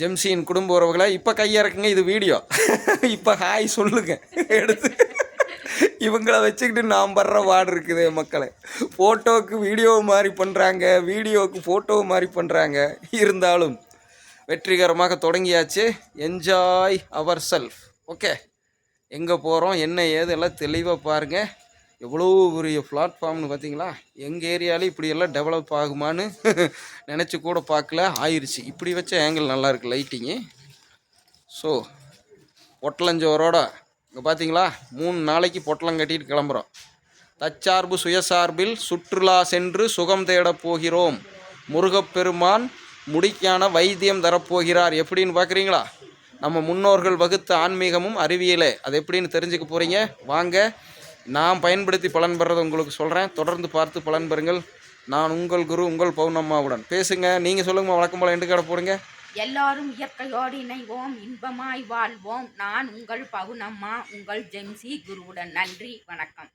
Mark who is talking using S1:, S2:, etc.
S1: ஜெம்சியின் குடும்ப உறவுகளை? இப்போ கையிறக்குங்க இது வீடியோ இப்போ ஹாய் சொல்லுங்க. எடுத்து. இவங்கள வச்சுக்கிட்டு நான் படுற வார்டு இருக்குது மக்களை. ஃபோட்டோவுக்கு வீடியோ மாதிரி பண்ணுறாங்க வீடியோவுக்கு ஃபோட்டோ மாதிரி பண்ணுறாங்க இருந்தாலும் வெற்றிகரமாக தொடங்கியாச்சு. என்ஜாய் அவர் செல்ஃப் ஓகே எங்கே போகிறோம் என்ன ஏது எல்லாம் தெளிவாக பாருங்கள் எவ்வளோ பெரிய பிளாட்ஃபார்ம்னு பார்த்தீங்களா? எங்கள் ஏரியாவில் இப்படியெல்லாம் டெவலப் ஆகுமான்னு நினச்சி கூட பார்க்கல. ஆயிடுச்சு இப்படி வச்ச ஆங்கிள் நல்லாயிருக்கு லைட்டிங்கு ஸோ பொட்டலஞ்சோரோட இங்கே பார்த்தீங்களா? மூணு நாளைக்கு பொட்டலம் கட்டிட்டு கிளம்புறோம். தற்சார்பு சுயசார்பில் சுற்றுலா சென்று சுகம் தேடப் போகிறோம். முருகப்பெருமான் முடிக்கான வைத்தியம் தரப்போகிறார். எப்படின்னு பார்க்குறீங்களா? நம்ம முன்னோர்கள் வகுத்த ஆன்மீகமும் அறிவியலே. அது எப்படின்னு தெரிஞ்சுக்க போகிறீங்க வாங்க. நான் பயன்படுத்தி பலன் பெறதை உங்களுக்கு சொல்கிறேன் தொடர்ந்து பார்த்து பலன் பெறுங்கள். நான் உங்கள் குரு உங்கள் பௌர்ணம்மாவுடன். பேசுங்க. நீங்கள் சொல்லுங்கம்மா வழக்கம் போல் எண்டு கடை போடுங்க.
S2: எல்லாரும் இயற்கையோடு இணைவோம் இன்பமாய் வாழ்வோம். நான் உங்கள் பவுனம்மா உங்கள் ஜெம்சி குருவுடன். நன்றி வணக்கம்.